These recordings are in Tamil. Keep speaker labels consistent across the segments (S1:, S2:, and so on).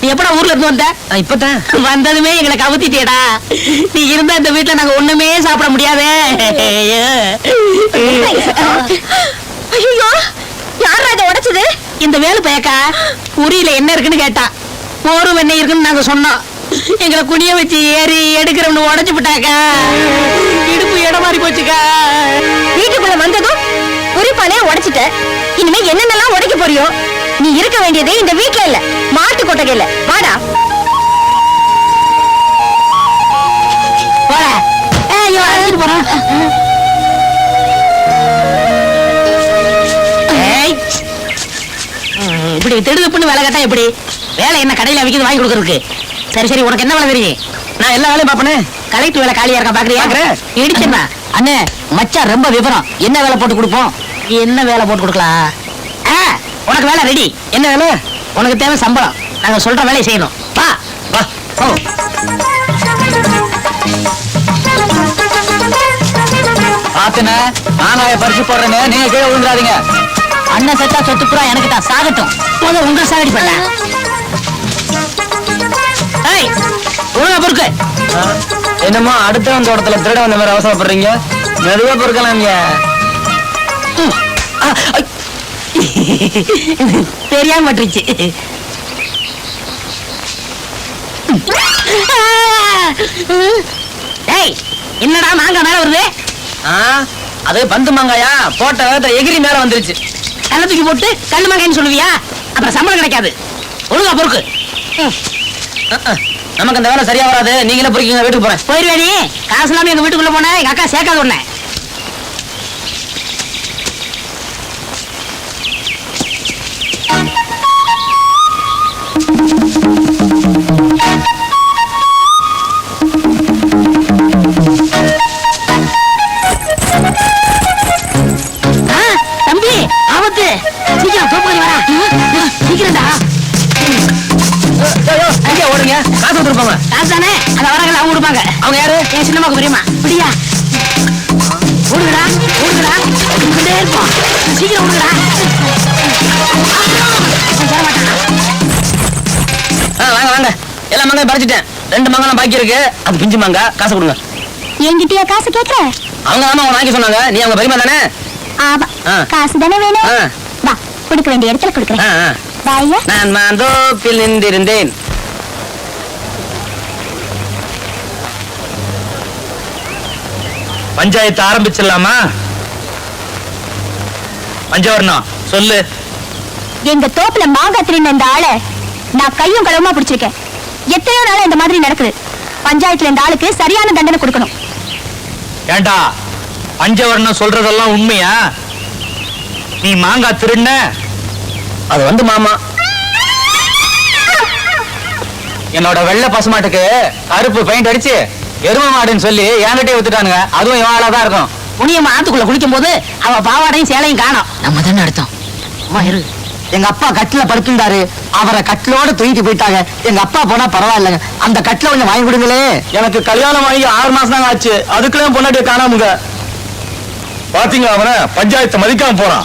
S1: நீ எப்படா ஊர்ல இருந்து வந்த?
S2: இப்பதான்.
S1: வந்ததுமே எங்களை கவுத்திட்டேடா நீ இருந்தா இந்த வீட்ல நாங்க ஒண்ணுமே சாப்பிட முடியாதே.
S3: ஐயோ. யாரா இதை உடைச்சது?
S1: இந்த வேலு பயக்கா உரியில என்ன இருக்குன்னு கேட்டா மோரும் வெண்ணெய் இருக்குன்னு நாங்க சொன்னோம். எங்களை குனிய வச்சு ஏறி எடுக்கிறவனு உடைச்சு விட்டாக்கா. இடுப்பு இடம் மாறி போச்சுக்கா.
S3: வீட்டுக்குள்ள வந்ததும் குறிப்பானே உடைச்சிட்ட. இனிமே என்னென்னலாம் உடைக்க போறியோ? நீ இருக்க வேண்டியது இந்த வீட்ல இல்ல. மாட்டு கொட்டகையில. வாடா.
S1: இப்படி திடுதுப்புன்னு வேலை கேட்டா எப்படி? வேலை என்ன கடையில விக்கிறது வாங்கி கொடுக்கறதுக்கு. சரி சரி உனக்கு என்ன வேலை தெரியும்?
S2: நான் எல்லா வேலையும் பாப்பனே
S1: கலெக்டர் வேலை காலியா இருக்கா பாக்குறியா?
S2: பாக்குறேன்.
S1: இடிச்சா அண்ணே மச்சான் ரொம்ப விவரம். என்ன வேலை போட்டு கொடுப்போம்? என்ன வேலை போட்டு கொடுக்கலாம்? உனக்கு வேலை ரெடி
S2: என்ன வேலை?
S1: உனக்கு தேவை சம்பளம். நாங்க சொல்ற வேலையை செய்யணும். வா.
S2: வா. பாத்துன நானாய பறிச்சு போடுறேன்னு நீங்க கீழே விழுந்துடாதீங்க.
S1: அண்ணன் செத்தா சொத்து புறா எனக்கு தான். சாகட்டும். உங்க சாகடி பண்ண. ஏய் ஒழுங்கா பொறுக்கு.
S2: என்னமோ அடுத்த தோட்டத்துல திருட வந்த மாதிரி அவசரப்படுறீங்க? மெதுவா பொறுக்கலாம்
S1: ம். தெரியாம பட்டுருச்சு. ஏய் என்னடா மாங்காய் மேல வருது?
S2: அது பந்து மாங்காயா? போட்ட வேகத்தை எகிரி மேல வந்துருச்சு.
S1: கண்ணை தூக்கி போட்டு கண்ணு மாங்காய்னு சொல்லுவியா? அப்புறம் சம்பளம் கிடைக்காது. ஒழுங்கா பொறுக்கு.
S2: நமக்கு அந்த வேலை சரியா வராது. நீங்களே பொறுக்கீங்க வீட்டுக்கு போறேன்.
S1: போயிருவே நீ காசு இல்லாம எங்க வீட்டுக்குள்ள போன? எங்க அக்கா சேர்க்காத உடனே அவங்க
S2: யாரு?
S1: என் சின்னமாக்கு பெரியமா? அப்படியா? ஓடுங்கடா ஓடுங்கடா. ஓடிக்கிட்டே இருப்போம் சீக்கிரம் ஓடுங்கடா.
S2: ஆ, வாங்க வாங்க. எல்லா மாங்காயும் பறிச்சிட்டேன். ரெண்டு மாங்காய் பாக்கி இருக்கு. அது பிஞ்சு மாங்காய் காசு கொடுங்க.
S3: என்கிட்டயா காசு கேக்குற
S2: அவங்க ஆமா அவங்க வாங்கி சொன்னாங்க. நீ அவங்க பெரியமா தானே?
S3: ஆமா. காசு தானே வேணும்?
S2: ஆ.
S3: வா கொடுக்க வேண்டிய இடத்துல கொடுக்குறேன்.
S2: நான் மாந்தோப்பில் நின்றிருந்தேன்.
S4: பஞ்சாயத்து ஆரம்பிச்சிடலாமா? பஞ்சவர்ணம் சொல்லு.
S3: எங்க தோப்புல மாங்காய் திருடின இந்த ஆளை நான் கையும் களவுமா பிடிச்சிருக்கேன். எத்தனையோ நாளா இந்த மாதிரி நடக்குது. பஞ்சாயத்துல இந்த ஆளுக்கு சரியான தண்டனை கொடுக்கணும்.
S4: ஏண்டா பஞ்சவர்ணம் சொல்றதெல்லாம் உண்மையா? நீ மாங்காய் திருண்ண
S2: அது வந்து மாமா. என்னோட வெள்ளை பசுமாட்டுக்கு கருப்பு பெயிண்ட் அடிச்சு எரும மாடுன்னு சொல்லி என்கிட்டயே வித்துட்டானுங்க. அதுவும் இவன் ஆளா தான் இருக்கும்.
S1: புனியம்மா ஆத்துக்குள்ள குளிக்கும் போது அவ பாவாடையும் சேலையும் காணோம். நம்ம தானே அர்த்தம் அம்மா இரு.
S5: எங்க அப்பா கட்டில படுத்திருந்தாரு. அவரை கட்டிலோட தூக்கிட்டு போயிட்டாங்க. எங்க அப்பா போனா பரவாயில்லைங்க. அந்த கட்டில கொஞ்சம் வாங்கி கொடுங்களே.
S4: எனக்கு கல்யாணம் ஆகி ஆறு மாசம் தாங்க ஆச்சு. அதுக்குள்ளே பொண்டாட்டிய காணாமுங்க. பாத்தீங்க அவன? பஞ்சாயத்தை மதிக்காம போறான்.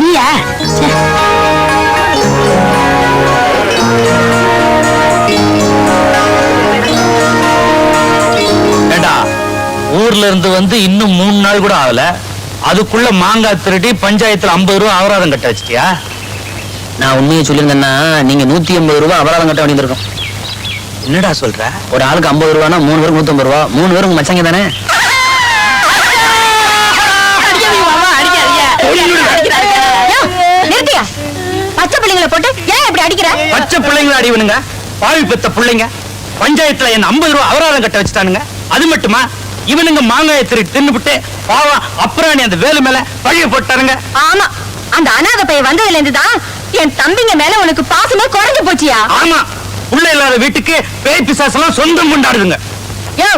S1: நீயா?
S4: ஊர்ல இருந்து வந்து இன்னும் மூணு நாள் கூட ஆகல. அதுக்குள்ள மாங்காய் திருடி பஞ்சாயத்துல ஐம்பது ரூபா அபராதம் கட்ட வச்சிட்டியா?
S1: நான் உண்மையை சொல்லியிருந்தேன்னா நீங்க நூத்தி ஐம்பது ரூபாய் அபராதம் கட்ட வேண்டியிருக்கும்
S4: என்னடா சொல்ற?
S1: ஒரு ஆளுக்கு ஐம்பது ரூபானா மூணு பேருக்கு நூத்தி ஐம்பது ரூபா மூணு பேருக்கு மச்சங்க தானே?
S3: பச்சை பிள்ளைங்கள
S4: அடிவனுங்க பாவி பெத்த பிள்ளைங்க. பஞ்சாயத்துல என்ன ஐம்பது ரூபா அபராதம் கட்ட வச்சுட்டானுங்க. அது மட்டுமா? இவனுங்க மாங்காயை திருடி தின்னுபிட்டு பாவம் அப்புறம் அந்த வேலு மேல பழிய போட்டானுங்க.
S3: ஆமா. அந்த அனாதை பையன் வந்ததுல இருந்து தான் என் தம்பிங்க மேல உனக்கு பாசமே குறைஞ்சு போச்சியா?
S4: ஆமா. புள்ள இல்லாத வீட்டுக்கு பேய் பிசாசெல்லாம் சொந்தம் கொண்டாடுதுங்க.
S3: யோ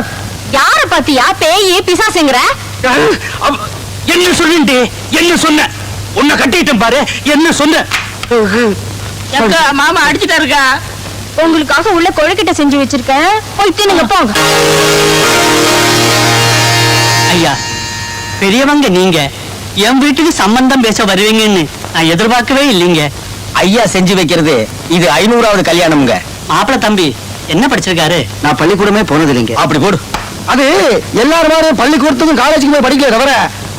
S3: யார பாத்தியா பேயி பிசாசுங்கிற?
S4: என்ன சொல்லிட்டு என்ன சொன்ன? உன்னை கட்டிட்டேன் பாரு. என்ன சொன்ன?
S1: மாமா அடிச்சுட்டாருக்கா.
S3: உங்களுக்காக உள்ள கொழுக்கிட்ட செஞ்சு வச்சிருக்கேன். போய் தின்னுங்க போங்க.
S5: ஐயா பெரியவங்க நீங்க. என் வீட்டுக்கு சம்பந்தம் பேச வருவீங்கன்னு நான் எதிர்பார்க்கவே இல்லைங்க.
S1: ஐயா செஞ்சு வைக்கிறது இது ஐநூறாவது கல்யாணம்ங்க.
S5: மாப்பிள தம்பி என்ன படிச்சிருக்காரு?
S2: நான் பள்ளிக்கூடமே போனது இல்லைங்க
S1: அப்படி போடு.
S2: அது எல்லாரும் மாதிரி பள்ளிக்கூடத்துக்கும் காலேஜுக்கு போய் படிக்கல தவிர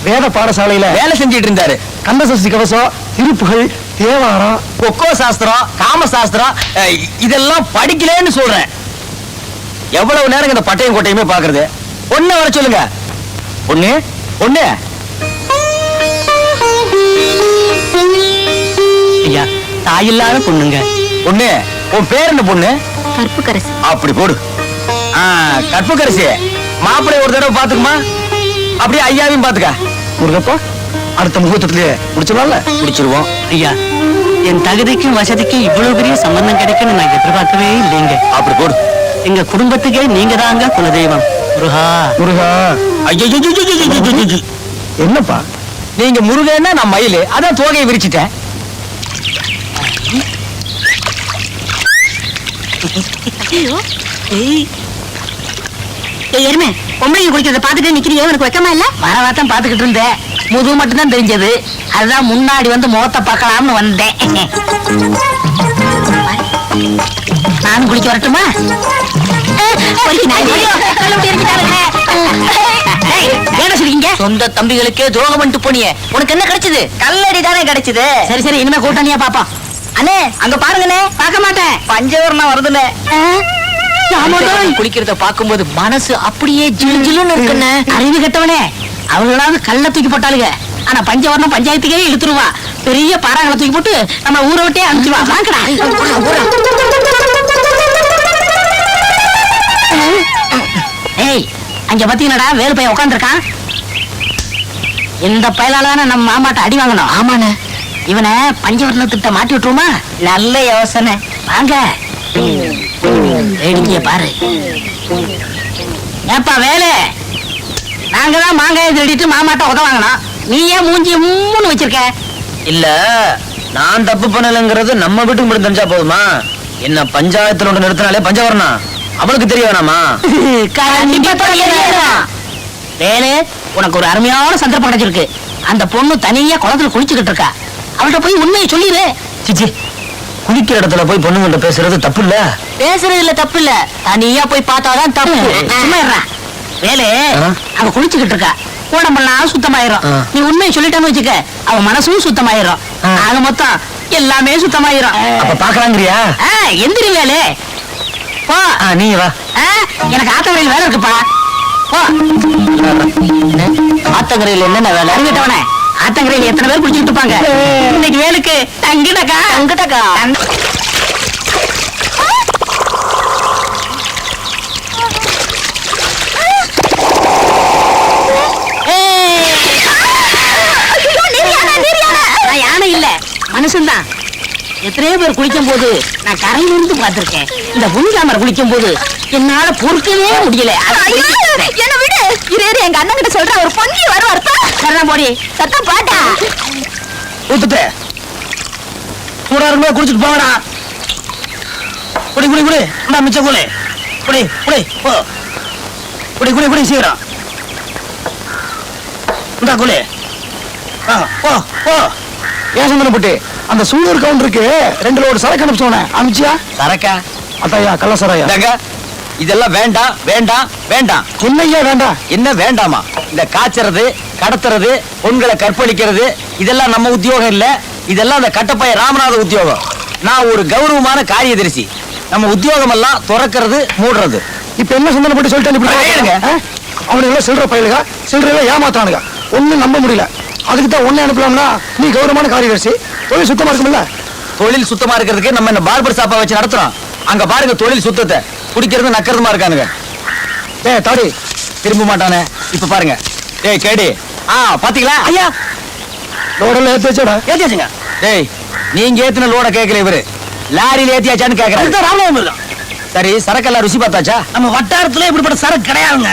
S2: வேத பாடசாலையில
S1: வேலை செஞ்சிட்டு இருந்தாரு.
S2: கந்தசஷ்டி கவசம் திருப்புகள் தேவாரம்
S1: கொக்கோ சாஸ்திரம் காம சாஸ்திரம் இதெல்லாம் படிக்கலன்னு சொல்றேன். எவ்வளவு நேரம் இந்த பட்டையும் கோட்டையுமே பாக்குறது பொண்ணு வர சொல்லுங்க. பொண்ணு பொண்ணு
S5: ஐயா தாயில்லாத பொண்ணுங்க.
S1: பொண்ணு உன் பேர் என்ன பொண்ணு?
S3: கருப்பு கரசு
S1: அப்படி போடு. கற்புக்கரசி. மாப்பிள்ளை ஒரு தடவை பாத்துக்குமா அப்படியே ஐயாவையும் பாத்துக்க
S2: முருகப்பா அடுத்த முகூர்த்தத்திலேயே முடிச்சிடலாம்ல?
S1: பிடிச்சிருவோம்
S5: ஐயா என் தகுதிக்கும் வசதிக்கும் இவ்வளவு பெரிய சம்பந்தம் கிடைக்கும்னு நான் எதிர்பார்க்கவே இல்லைங்க.
S1: அப்படி போடு.
S5: எங்க குடும்பத்துக்கே நீங்க தாங்க குலதெய்வம். முருகா.
S2: முருகா.
S1: ஐயோ
S2: என்னப்பா
S1: நீங்க முருகன்னா நான் மயிலு அதான் தோகையை விரிச்சிட்டேன்
S3: ஏய் எருமை பொம்பளைங்க குடிக்கிறத பாத்துட்டு நிக்கிறியே உனக்கு வெக்கமா இல்ல
S1: வரவாத்தான் பாத்துக்கிட்டு இருந்தேன் முதுகு மட்டும் தான் தெரிஞ்சது. அதுதான் முன்னாடி வந்து முகத்தை பார்க்கலாம்னு வந்தேன். நானும் குளிக்க வரட்டுமா? சொந்த தம்பிகளுக்கே துரோகம் பண்ணிட்டு போனியே. உனக்கு என்ன கிடைச்சது? கல்லடி தானே கிடைச்சது. சரி சரி இனிமே கூட்டணியா பாப்பா அண்ணே அங்க பாருங்கண்ணே. பார்க்க மாட்டேன். பஞ்சவரணம் வருதுண்ணே. குளிக்கிறத பாக்கும்போது மனசு அப்படியே ஜிலு ஜிலுன்னு இருக்குண்ணே. அறிவு கெட்டவனே. அவங்களாவது கல்ல தூக்கி போட்டாளுங்க. ஆனா பஞ்சவரணம் பஞ்சாயத்துக்கே இழுத்துருவா. பெரிய பாறாங்களை தூக்கி போட்டு நம்ம ஊரை விட்டே அனுப்பிச்சுவா. வாங்கடா. ஏய் அங்க பாத்தீங்களாடா வேலு பையன் உட்காந்துருக்கான் இந்த பயலால நம்ம மாமாட்ட அடி வாங்கணும். ஆமாண்ணே. இவனை பஞ்சவர்ண திட்ட மாட்டி விட்டுருமா? நல்ல யோசனை. வாங்க. வேடிக்கைய பாரு. ஏப்பா வேலு. நாங்க தான் மாங்காயை திருடிட்டு மாமாட்ட உத நீ ஏன் மூஞ்சி மூணு வச்சிருக்க.
S5: இல்ல நான் தப்பு பண்ணலங்கிறது நம்ம வீட்டுக்கு மட்டும் தெரிஞ்சா போதுமா? என்ன பஞ்சாயத்துல ஒன்று நிறுத்தினாலே பஞ்சவரணம் அவளுக்கு தெரிய வேணாமா.
S1: வேலு உனக்கு ஒரு அருமையான சந்தர்ப்பம் கிடைச்சிருக்கு. அந்த பொண்ணு தனியா குளத்துல குளிச்சுக்கிட்டு இருக்கா. அவள்கிட்ட போய் உண்மையை சொல்லிடு
S5: சிச்சி குளிக்கிற இடத்துல போய் பொண்ணுங்கள்ட்ட பேசுறது தப்பு இல்ல?
S1: பேசுறதுல தப்பு இல்ல. தனியா போய் பார்த்தாதான் தப்பு. சும்மா. வேலு? அவ குளிச்சுக்கிட்டு இருக்கா. உடம்பெல்லாம் சுத்தமாயிரும். நீ உண்மையை சொல்லிட்டேன்னு வச்சுக்க அவ மனசும் சுத்தமாயிரும். ஆக மொத்தம் எல்லாமே சுத்தமாயிரும்.
S5: அப்ப பாக்கலாங்கிறியா?
S1: எந்திரி வேலு. போ.
S5: ஆ, நீ வா.
S1: எனக்கு ஆத்தங்கரையில் வேலை இருக்குப்பா. போ. ஆத்தங்கரையில் என்னென்ன வேலை? அறிவிட்டவனே ஆத்தங்கரையில் எத்தனை பேர் குளிச்சுட்டு இருப்பாங்க? இன்னைக்கு வேலுக்கு தங்கிடக்கா. தங்கிட்டக்கா நான் யானை இல்ல மனுஷன்தான். எத்தனையோ பேர் குளிக்கும் போது நான் கரையில இருந்து பார்த்திருக்கேன். இந்த புனிகாமர் குளிக்கும் போது என்னால பொறுக்கவே முடியல.
S3: என்ன விடு. இரு இரு எங்க அண்ணன் கிட்ட சொல்ற ஒரு பொங்கி வருவார்
S1: சரிதான் போடி
S3: சத்தம் பாட்டா
S2: ஊத்துட்டு. சூடா இருக்கும்போது குடிச்சிட்டு போங்கடா. குடி குடி குடி. இந்தா மிச்சம் குடி குடி குடி போ. குடி குடி குடி சீக்கிரம். இந்தா குடி ஆ, போ போ. ஏன் சந்தனப்பட்டு அந்த சூழூர் கவுண்டருக்கு ரெண்டு லோடு சரக்கு அனுப்பிச்சோனே அனுப்பிச்சியா?
S1: சரக்கா?
S2: அத்தாயா கள்ள சராயா
S1: இந்தாங்க, இதெல்லாம் வேண்டாம் வேண்டாம் வேண்டாம்.
S2: என்னையா வேண்டாம்?
S1: என்ன வேண்டாமா? இந்த காய்ச்சறது கடத்துறது பொண்களை கற்பழிக்கிறது இதெல்லாம் நம்ம உத்தியோகம் இல்ல.
S5: இதெல்லாம் அந்த கட்டப்பைய ராமநாத உத்தியோகம். நான் ஒரு கௌரவமான காரியதரிசி. நம்ம உத்தியோகம் எல்லாம் துறக்கிறது மூடுறது.
S2: இப்ப என்ன சந்தன போட்டு சொல்லிட்டு எல்லாம் சில்லற பயிலுங்க சில்லறையில ஏமாத்தானுங்க ஒண்ணும் நம்ப முடியல. அதுக்கு தான் ஒண்ணு அனுப்பலாம்னா நீ கௌரவமான காரியதர்சி. தொழில் சுத்தமா இருக்கும்ல
S5: தொழில் சுத்தமா இருக்கிறதுக்கு நம்ம இந்த பார்பர் ஷாப்பா வச்சு நடத்துறோம். அங்க பாருங்க தொழில் சுத்தத்தை. குடிக்கிறது நக்கிறதுமா இருக்கானுங்க.
S2: ஏ தாடி.
S5: திரும்ப மாட்டானே. இப்ப பாருங்க. டேய் கேடி. ஆ பாத்தீங்களா? ஐயா.
S2: ரோடெல்லாம் ஏத்தி வச்சடா.
S5: ஏத்தியாச்சுங்க டேய் நீங்க ஏத்தின லோட கேட்கல இவரு. லாரியில ஏத்தியாச்சான்னு கேக்குறாரு.
S2: ராமநாதன் இருக்கான்
S5: சரி சரக்கெல்லாம் ருசி பார்த்தாச்சா?
S2: நம்ம வட்டாரத்துல இப்படிப்பட்ட சரக்கு கிடையாதுங்க.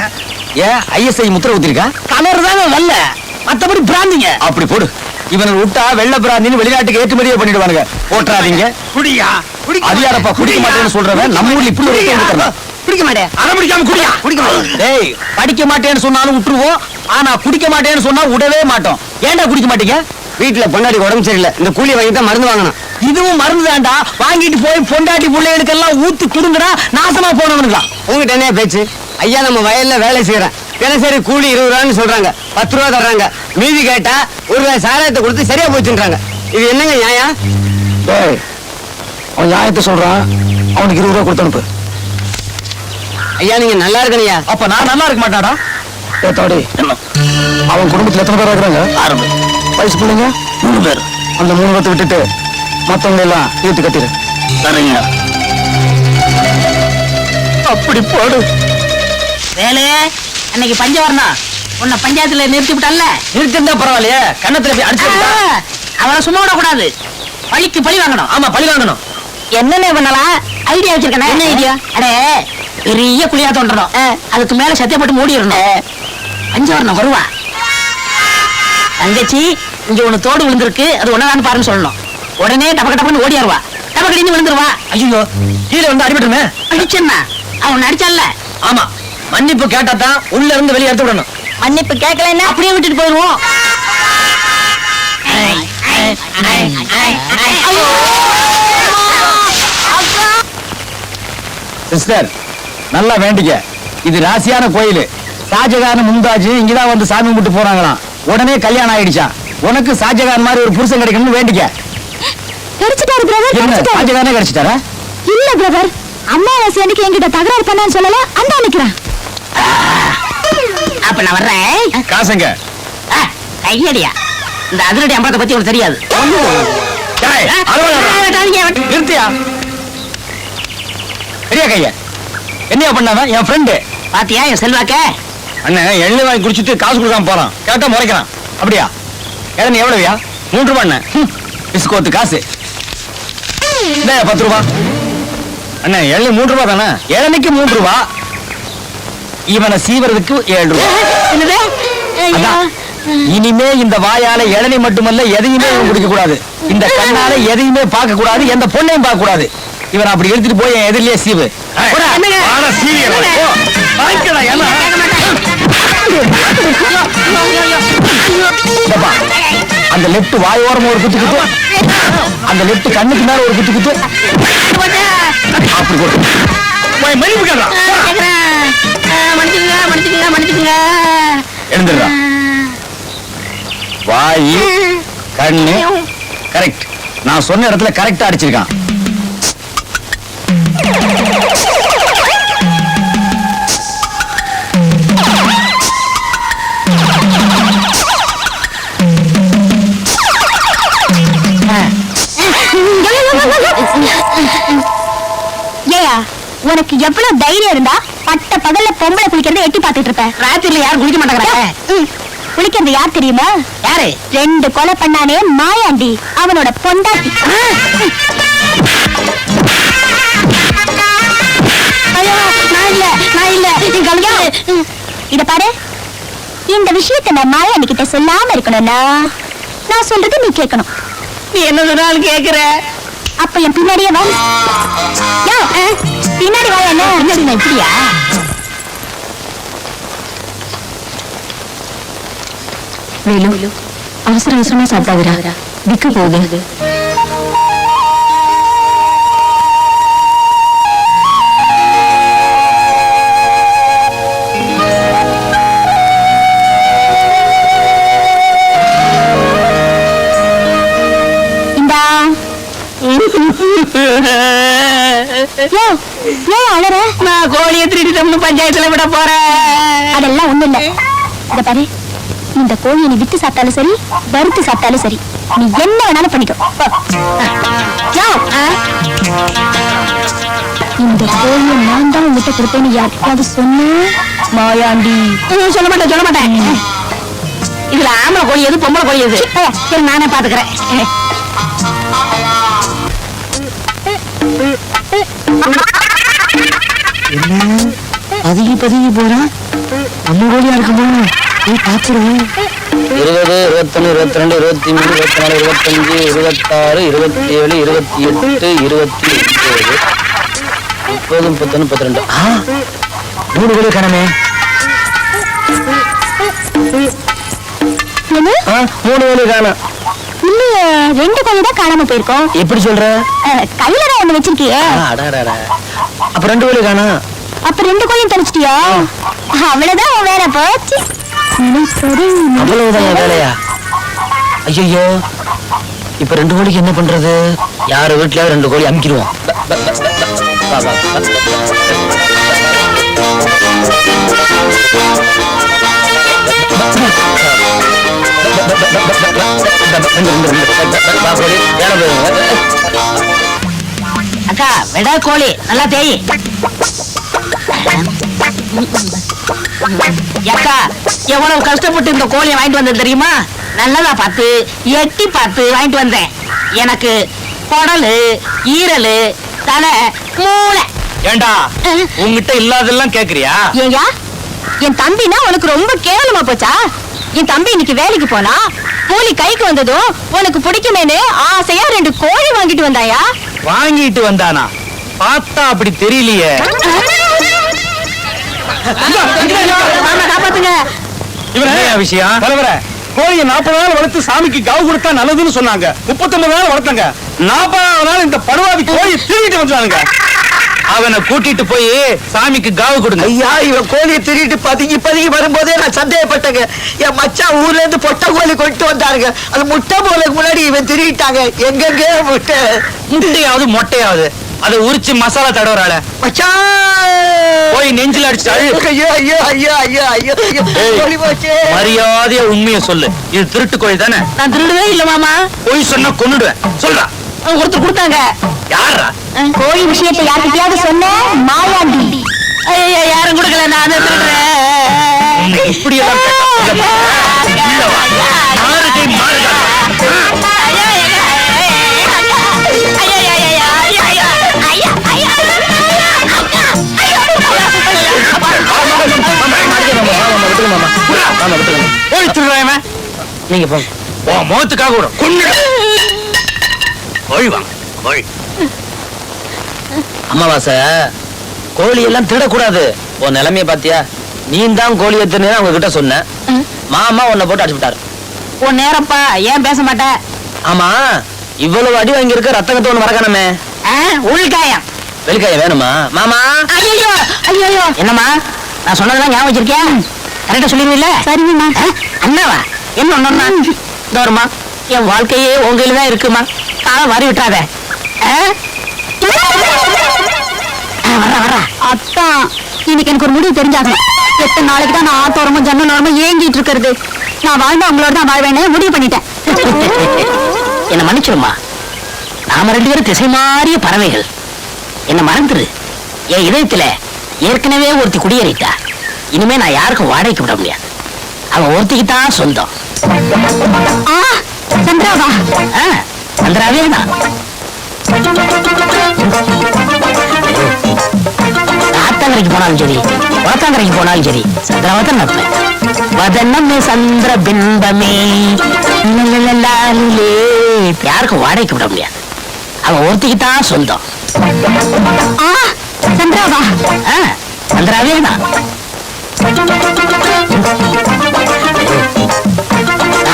S5: ஏன் ஐஎஸ்ஐ முத்திர ஊத்திருக்கா?
S2: கலர் தாங்க நல்ல மத்தபடி பிராந்திங்க.
S5: அப்படி போடு. இவனை விட்டா வெள்ள பிராந்தின்னு வெளிநாட்டுக்கு ஏற்றுமதியே பண்ணிடுவானுங்க. போட்டுறாதீங்க
S2: குடியா
S5: அது யாரப்பா குடிக்க மாட்டேன்னு சொல்றவன்? நம்ம ஊர்ல இப்படி ஒரு?
S2: குடிக்க மாட்டேன். அரை பிடிக்காம குடியா? குடிக்க மாட்டேன்.
S5: டேய் படிக்க மாட்டேன்னு சொன்னாலும் விட்டுருவோம். ஆனா குடிக்க மாட்டேன்னு சொன்னா விடவே மாட்டோம். ஏன்டா குடிக்க மாட்டீங்க? வீட்டுல பொண்டாட்டி உடம்பு சரியில்லை. இந்த கூலி வாங்கி தான் மருந்து வாங்கணும். இதுவும் மருந்து தான்டா. வாங்கிட்டு போய் பொண்டாட்டி பிள்ளைகளுக்கெல்லாம் ஊத்தி குடுங்கடா நாசமா போனவனுங்களா? உங்ககிட்ட என்ன பேச்சு? ஐயா நம்ம வயல்ல வேலை செய்யறேன். தினசரி கூலி இருபது ரூபான்னு சொல்றாங்க. பத்து ரூபா தர்றாங்க. மீதி கேட்டா ஒரு ரூபாய் சாராயத்தை கொடுத்து சரியா போச்சுன்றாங்க. இது என்னங்க நியாயம்?
S2: டேய் அவன் நியாயத்தை சொல்றான். அவனுக்கு இருபது ரூபா கொடுத்து அனுப்பு.
S5: ஐயா நீங்க நல்லா இருக்கணையா அப்ப நான் நல்லா இருக்க மாட்டாடா
S2: ஏ தாடி. அவன் குடும்பத்துல எத்தனை பேர் இருக்கிறாங்க? ஆறு பேர் வயசு பிள்ளைங்க? மூணு பேர். அந்த மூணு பேர்த்த விட்டுட்டு மத்தவங்க எல்லாம் ஈட்டு கட்டிடு சரிங்க. அப்படி போடு.
S1: வேலு அன்னைக்கு பஞ்சவரணம் உன்னை பஞ்சாயத்துல நிறுத்தி விட்டான்ல.
S5: நிறுத்திருந்தா பரவாயில்லையே. கண்ணத்துல போய் அடிச்சு.
S1: அவனை சும்மா விடக்கூடாது. பழிக்கு பழி வாங்கணும்.
S5: ஆமா பழி வாங்கணும்.
S1: என்னென்ன பண்ணலாம்? ஐடியா வச்சிருக்கேன். என்ன ஐடியா அடே பெரிய குழியா தோண்டணும் அதுக்கு மேல சத்தியப்பட்டு மூடிடணும். பஞ்சவரணம் வருவா. தங்கச்சி இங்க ஒண்ணு தோடு விழுந்திருக்கு. அது ஒன்னதான்னு பாருன்னு சொல்லணும். உடனே டபக்க டபக்குன்னு ஓடியாருவா டபக்கடின்னு விழுந்துருவா.
S5: ஐயோ கீழே வந்து அடிபட்டுமே
S1: அடிச்சன்னா? அவன் அடிச்சான்ல.
S5: ஆமா. மன்னிப்பு கேட்டா தான் உள்ள இருந்து வெளியே எடுத்து விடணும்.
S1: மன்னிப்பு கேட்கலன்னா அப்படியே விட்டுட்டு போயிருவோம்
S5: சிஸ்டர் நல்லா வேண்டிக்க. இது ராசியான கோயில். ஷாஜகான் மும்தாஜ் இங்கதான் வந்து சாமி கும்பிட்டு போறாங்களாம் உடனே கல்யாணம் ஆயிடுச்சான் உனக்கு ஷாஜகான் மாதிரி ஒரு புருஷன் கிடைக்கணும்னு வேண்டிக்க.
S3: கிடைச்சிட்டாரு பிரதர் கிடைச்சிட்டாரு.
S5: ஷாஜகானே கிடைச்சிட்டாரா?
S3: இல்ல பிரதர் அம்மாவாசை அன்னைக்கு என்கிட்ட தகராறு பண்ணான்னு சொல்லல அந்த நிக்கிறேன்
S1: அப்ப நான் வர்றேன்.
S5: காசுங்க.
S1: ஆ, கையடியா. இந்த அதிரடி அம்பலத்தை பத்தி உனக்கு தெரியாது.
S5: ரூபா. நிறுத்தியா? பெரிய கைய. என்னையா பண்ணாவன் என் ஃப்ரெண்டு
S1: பாத்தியா என் செல்வாக்க?
S5: அண்ணன் எண்ணெய் வாங்கி குடிச்சிட்டு காசு கொடுக்காம போறான். கேட்டா முறைக்கிறான். அப்படியா? இளநீ எவ்வளவுயா? மூன்று ரூபாய் அண்ணன் பிஸ்கோத்து காசு. பத்து ரூபா. அண்ணன் எள்ளு மூன்று ரூபா தானே? இளநிக்கு மூன்று ரூபா. இவனை சீவறதுக்கு ஏழு ரூபா.
S1: என்னது?
S5: அதான். இனிமே இந்த வாயால இளநீ மட்டுமல்ல எதையுமே குடிக்க கூடாது இந்த கண்ணால எதையுமே பார்க்க கூடாது எந்த பொண்ணையும் பார்க்க கூடாது இவன் அப்படி எடுத்துட்டு போய் என் எதிரிலே சீவு. அந்த லெப்ட் வாயோரமா ஒரு குத்து குத்து. அந்த லெப்ட் கண்ணுக்கு மேல ஒரு குத்து குத்து. அப்படி போட்டு போய் மன்னிப்பு கேட்கலாம்
S1: மன்னிச்சுக்குங்க மன்னிச்சுக்குங்க.
S5: எழுந்துடுறா. வாய் கண்ணு. கரெக்ட் நான் சொன்ன இடத்துல கரெக்டா அடிச்சிருக்கான்.
S3: உனக்கு எவ்வளவு தைரியம் இருந்தா பட்ட பகல்ல பொம்பளை குளிக்கிறத எட்டி பார்த்துட்டு இருப்ப.
S1: ராத்திரில யாரும் குடிக்க மாட்டேங்கிறாங்க.
S3: குளிக்கிறது யார் தெரியுமா?
S1: யாரு?
S3: ரெண்டு கொலை பண்ணானே மாயாண்டி அவனோட பொண்டாட்டி.
S1: ஐயோ நான் இல்ல நான் இல்ல.
S3: இத பாரு. இந்த விஷயத்த நான் மாயாண்டி கிட்ட சொல்லாம இருக்கணும்னா நான் சொல்றது நீ கேட்கணும்.
S1: நீ என்ன சொன்னாலும் கேக்குற?
S3: அப்ப என் பின்னாடியே வா. பின்னாடி வா என்ன?
S1: பின்னாடி நான் இப்படியா?
S3: வேலு அவசர அவசரமா சாப்பிடாதரா விக்க போகுது. ஏன் அழற.
S1: நான் கோழியை திருடிட்டோம்னு பஞ்சாயத்துல விட போறேன்.
S3: அதெல்லாம் ஒண்ணு இல்ல. இத பாரு. இந்த கோழியை நீ விட்டு சாப்பிட்டாலும் சரி வறுத்து சாப்பிட்டாலும் சரி நீ என்ன வேணாலும் பண்ணிக்கோ. யோ, ஆ? இந்த கோழியை நான் தான் உங்ககிட்ட கொடுப்பேன்னு யாருக்காவது சொன்ன? மாயாண்டி.
S1: ம், சொல்ல மாட்டேன் சொல்ல மாட்டேன். இதுல ஆம்பளை கோழி எது பொம்பளை கோழி எது? சரி நானே பாத்துக்கிறேன்.
S2: பதுங்கி பதுங்கி போறான் நம்ம கோழியா இருக்குமா? போய் பாத்துருவோம் இருபது இருபத்தொன்னு இருபத்தி ரெண்டு இருபத்தி மூணு இருபத்தி நாலு இருபத்தஞ்சு இருபத்தாறு இருபத்தி ஏழு இருபத்தி எட்டு இருபத்தி ஒன்பது முப்பது முப்பத்தொன்னு முப்பத்தி ரெண்டு மூணு கோழி காணமே.
S3: என்ன
S2: ஆ மூணு கோழி காணும்.
S3: இல்லையே ரெண்டு கோழி தான் காணாம போயிருக்கோம்.
S2: எப்படி சொல்ற?
S3: கையில தான் ஒண்ணு வச்சிருக்கியே.
S2: அப்ப ரெண்டு கோழி காணும்
S3: அப்ப ரெண்டு கோழியும் தொலைச்சிட்டியா அவ்வளவுதான் வேலை போச்சு.
S2: அவ்வளவுதான் வேலையா? ஐயோ இப்ப ரெண்டு கோழிக்கு என்ன பண்றது? யாரு வீட்லயாவது ரெண்டு கோழி அமுக்கிடுவோம்.
S1: அக்கா விட கோழி நல்லா தேய். அக்கா எவ்வளவு கஷ்டப்பட்டு இந்த கோழியை வாங்கிட்டு வந்தேன் தெரியுமா? நல்லதா பார்த்து எட்டி பார்த்து வாங்கிட்டு வந்தேன். எனக்கு குடலு ஈரலு தலை மூளை.
S4: ஏண்டா உன்கிட்ட இல்லாதெல்லாம் கேக்குறியா?
S3: ஏயா என் தம்பினா உனக்கு ரொம்ப கேவலமா போச்சா? என் தம்பி இன்னைக்கு வேலைக்கு போனா கூலி கைக்கு வந்ததும் உனக்கு பிடிக்குமேனு ஆசையா ரெண்டு கோழி வாங்கிட்டு வந்தாயா?
S4: வாங்கிட்டு வந்தானா? பார்த்தா அப்படி தெரியலையே.
S1: காப்பாத்துங்க.
S4: என்னய்யா விஷயம்?
S6: தலைவரே கோழியை நாற்பது நாள் வளர்த்து சாமிக்கு கவு கொடுத்தா நல்லதுன்னு சொன்னாங்க. முப்பத்தொன்பது நாள் வளர்த்தாங்க. நாற்பதாவது நாள் இந்த படுவாதி கோழி திருவிட்டு வந்துட்டானுங்க.
S4: அவனை கூட்டிட்டு போய் சாமிக்கு காவு கொடுங்க.
S2: ஐயா இவன் கோழியை திருட்டு பதுங்கி பதுங்கி வரும்போதே நான் சந்தேகப்பட்டேங்க. என் மச்சான் ஊர்ல இருந்து பொட்டை கோழி கொண்டு வந்தாருங்க. அது முட்டை போலக்கு முன்னாடி இவன் திருட்டாங்க எங்கெங்க முட்டை?
S4: முட்டையாவது மொட்டையாவது. அதை உரிச்சு மசாலா தடவுறாள.
S2: மச்சான்
S4: போய் நெஞ்சில அடிச்சு அழு
S2: ஐயோ ஐயோ ஐயோ ஐயோ ஐயோ ஐயோ
S4: ஏய்.
S2: கோழி போச்சே.
S4: மரியாதையா உண்மையை சொல்லு. இது திருட்டு கோழி தானே?
S1: நான் திருடவே இல்ல மாமா.
S4: போய் சொன்னா கொன்னுடுவேன். சொல்றா.
S1: ஒருத்தர் கொடுத்தாங்க
S4: யாரா
S3: கோழி விஷயத்தை யார்கிட்டயாவது சொன்ன மாயாண்டி
S1: ஐயா யாரும் கொடுக்கல நான்
S4: இப்படி
S2: நீங்க போங்க
S4: உன் முகத்துக்காக கூட கொன்னுடு கோழி வாங்க கோழி.
S2: அமாவாசை கோழி எல்லாம் திருடக்கூடாது. உன் நிலைமைய பாத்தியா நீ தான் கோழி எத்தனை அவங்க கிட்ட சொன்ன மாமா உன்னை போட்டு அடிச்சு விட்டாரு
S1: உன் நேரப்பா ஏன் பேச மாட்டேன்
S2: ஆமா இவ்வளவு அடி வாங்கி இருக்க ரத்த கத்த ஒண்ணு மறக்கணுமே.
S1: உள்காயம்.
S2: வெளிக்காய வேணுமா? மாமா?
S1: ஐயோ ஐயோ என்னம்மா நான் சொன்னதெல்லாம் ஞாபகம் வச்சிருக்கேன் கரெக்டா சொல்லிடுவீல்ல?
S3: சரிங்கம்மா?
S1: அண்ணாவா? என்ன ஒண்ணுன்னா தோறுமா என் வாழ்க்கையே உங்க தான் இருக்குமா? காலம்
S3: அத்தான் இன்னைக்கு எனக்கு ஒரு முடிவு தெரிஞ்சாகணும். எத்தனை நாளைக்கு தான் நான் ஆத்தோரமும் ஜன்னலோரமும் ஏங்கிட்டு இருக்கிறது. நான் வாழ்ந்தா உங்களோட தான் வாழ்வேன்னு முடிவு பண்ணிட்டேன்.
S1: என்ன மன்னிச்சிருமா நாம ரெண்டு பேரும் திசை மாறிய பறவைகள். என்ன மறந்துரு. என் இதயத்துல ஏற்கனவே ஒருத்தி குடியேறிட்டா. இனிமே நான் யாருக்கும் வாடகைக்கு விட முடியாது. அவன் ஒருத்திக்கு தான் சொந்தம்
S3: சந்திராவா?
S1: சந்திராவே தான் ஆத்தங்கரைக்கு போனாலும் சரி குளத்தாங்கரைக்கு போனாலும் சரி சந்திராவை தான் நட்பேன் வதனமே சந்திர பிம்பமே. யாருக்கும் வாடகைக்கு விட முடியாது. அவன் ஒருத்திக்கு தான் சொந்தம்.
S3: சந்திராவா?
S1: சந்திராவே தான்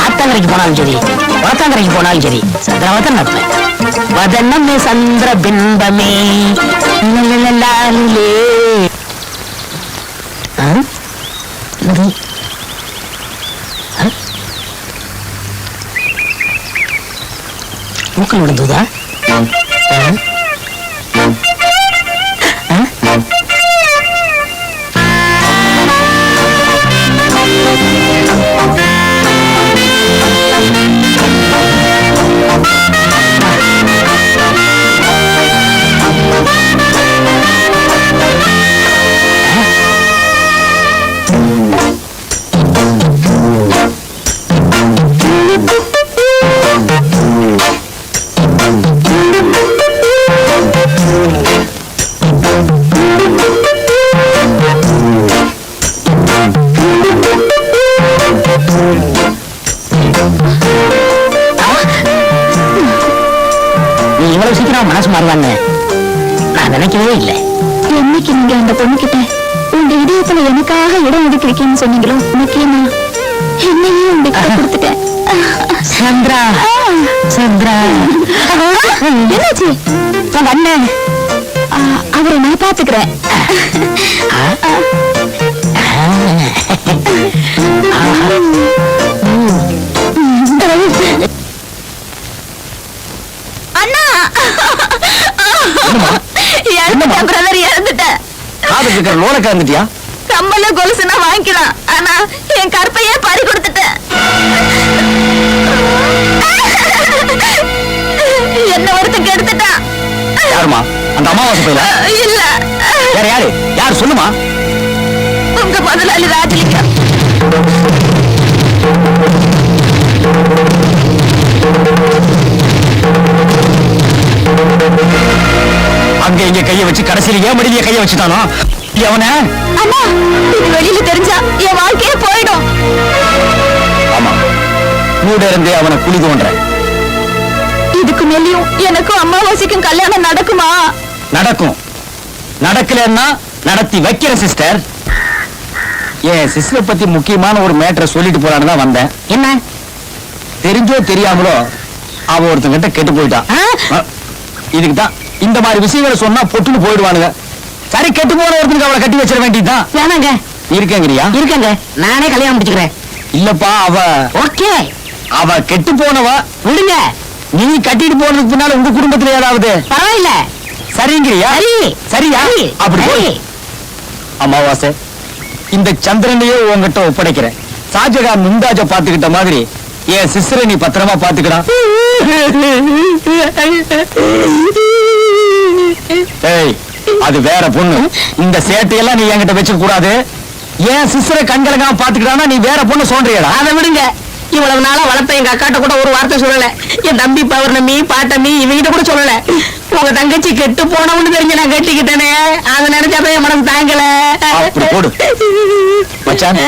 S1: ஆத்தங்கரைக்கு போனாலும் சரி குளத்தாங்கரைக்கு போனாலும் சரி சந்திராவை தான் நட்பேன் வதனமே சந்திர பிம்பமே லலலலாலிலே. ஆ? என்னது? ஆ? விழுந்ததா
S3: ஒதுக்கிருக்கீங்கன்னு சொன்னீங்களோ? முக்கியமா என்னையே உங்ககிட்ட கொடுத்துட்டேன்.
S1: சந்திரா. சந்திரா.
S3: என்னாச்சு?
S1: உங்க அண்ணன்
S3: அவரை நான் பாத்துக்கிறேன் அண்ணா. இழந்துட்டேன் பிரதர்
S5: இருக்கிற லோன
S3: கம்மல கொலுசுனா வாங்கிக்கலாம். ஆனா என் கற்பையே பறி கொடுத்துட்டேன். என்ன ஒருத்தன் கெடுத்துட்டான்.
S5: யாருமா அந்த அமாவாசை பையில?
S3: இல்ல.
S5: வேற யாரு? யார்? சொல்லுமா
S3: உங்க முதலாளி ராஜலிங்கம்.
S5: அங்க இங்க கைய வச்சு கடைசியில ஏன் மடியில கைய வச்சுட்டானோ? அவன
S3: அண்ணா இது வெளியில தெரிஞ்சா என் வாழ்க்கையே போயிடும்.
S5: ஆமா. கூட இருந்தே அவனை குழி தோன்ற
S3: இதுக்கு மேலேயும் எனக்கும் அம்மாவாசைக்கும் கல்யாணம் நடக்குமா?
S5: நடக்கும். நடக்கலன்னா நடத்தி வைக்கிற சிஸ்டர் என் சிஸ்டர் பத்தி முக்கியமான ஒரு மேட்டரை சொல்லிட்டு போறான்னு தான் வந்தேன்.
S1: என்ன?
S5: தெரிஞ்சோ தெரியாமலோ அவ ஒருத்தங்கிட்ட கெட்டு போயிட்டான் இதுக்கு தான் இந்த மாதிரி விஷயங்களை சொன்னா பொட்டுன்னு போயிடுவானுங்க. சரி கெட்டு போன ஒருத்தனுக்கு அவளை கட்டி வச்சிட வேண்டியதுதான்
S1: வேணாங்க.
S5: இருக்கேங்கிறியா?
S1: இருக்கங்க. நானே கல்யாணம் முடிச்சுக்கிறேன்.
S5: இல்லப்பா அவ
S1: ஓகே.
S5: அவ கெட்டு போனவ
S1: விடுங்க.
S5: நீ கட்டிட்டு போனதுக்கு பின்னால உங்க குடும்பத்துல ஏதாவது?
S1: பரவாயில்ல.
S5: சரிங்கிறியா?
S1: சரி.
S5: சரியா?
S1: சரி,
S5: அப்படி. போய். அமாவாசை. இந்த சந்திரனையே உங்ககிட்ட ஒப்படைக்கிறேன். ஷாஜகான் மும்தாஜ பாத்துக்கிட்ட மாதிரி என் சிஸ்டரை நீ பத்திரமா பாத்துக்கடா ஏய் அது வேற பொண்ணு. இந்த சேட்டையெல்லாம் நீ என்கிட்ட வச்சுக்க கூடாது என் சிஸ்டரை கண்கலங்காம பாத்துக்கிட்டானா நீ வேற பொண்ணு சொல்றியடா
S1: அதை விடுங்க. இவ்வளவு நாளா வளர்த்த எங்க அக்காட்ட கூட ஒரு வார்த்தை சொல்லல. என் தம்பி பௌர்ணமி பாட்டமி இவங்கிட்ட கூட சொல்லல. உங்க தங்கச்சி கெட்டு போனவன்னு தெரிஞ்சு நான் கட்டிக்கிட்டேனே. அதை நினைச்சப்ப என் மனசு தாங்கல.
S5: போடு. மச்சான்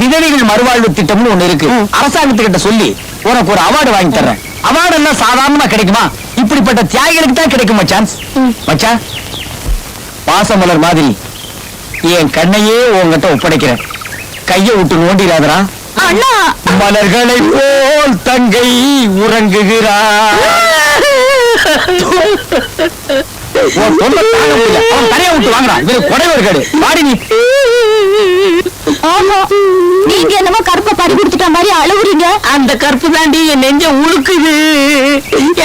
S5: விதவைகள் மறுவாழ்வு திட்டம்னு ஒண்ணு இருக்கு. அரசாங்கத்துக்கிட்ட சொல்லி உனக்கு ஒரு அவார்டு வாங்கி தர்றேன். அவார்டு எல்லாம் சாதாரணமா கிடைக்குமா? இப்படிப்பட்ட தியாகிகளுக்கு தான் கிடைக்கும் மச்சான். மச்சான் பாசமலர் மாதிரி. என் கண்ணையே உன்கிட்ட ஒப்படைக்கிறேன். கையை விட்டு நோண்டிடாதடா
S3: அண்ணா!
S5: மலர்களை போல் தங்கை தரைய விட்டு வாங்குறான். இவரு குடைவர் கேடு பாடி நீ.
S3: நீங்க என்னமோ கருப்பை பறி கொடுத்துட்ட மாதிரி அழுகுறீங்க
S1: அந்த கற்பு தாண்டி என் நெஞ்ச உழுக்குது.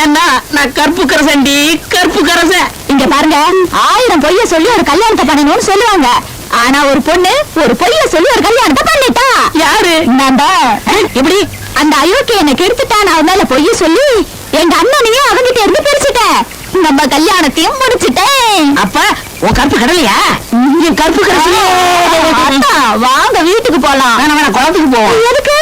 S1: ஏன்னா நான் கற்பு கரசண்டி கற்பு கரசன்.
S3: இங்க பாருங்க ஆயிரம் பொய்ய சொல்லி ஒரு கல்யாணத்தை பண்ணணும்னு சொல்லுவாங்க. ஆனா ஒரு பொண்ணு ஒரு பொய்ய சொல்லி ஒரு கல்யாணத்தை பண்ணிட்டா.
S1: யாரு?
S3: நான் தான்.
S1: எப்படி?
S3: அந்த அயோக்கிய என்ன கெடுத்துட்டான் அவன் மேல பொய்ய சொல்லி எங்க அண்ணனையும் அவங்கிட்ட இருந்து பிரிச்சுட்டேன். நம்ம கல்யாணத்தையும் முடிச்சிட்டேன்.
S1: அப்ப உன் கற்பு கடலையா? என் கற்பு கடலையா
S3: வாங்க வீட்டுக்கு போலாம்.
S1: வேணாம் வேணாம் குளத்துக்கு போவோம்.
S3: எதுக்கு?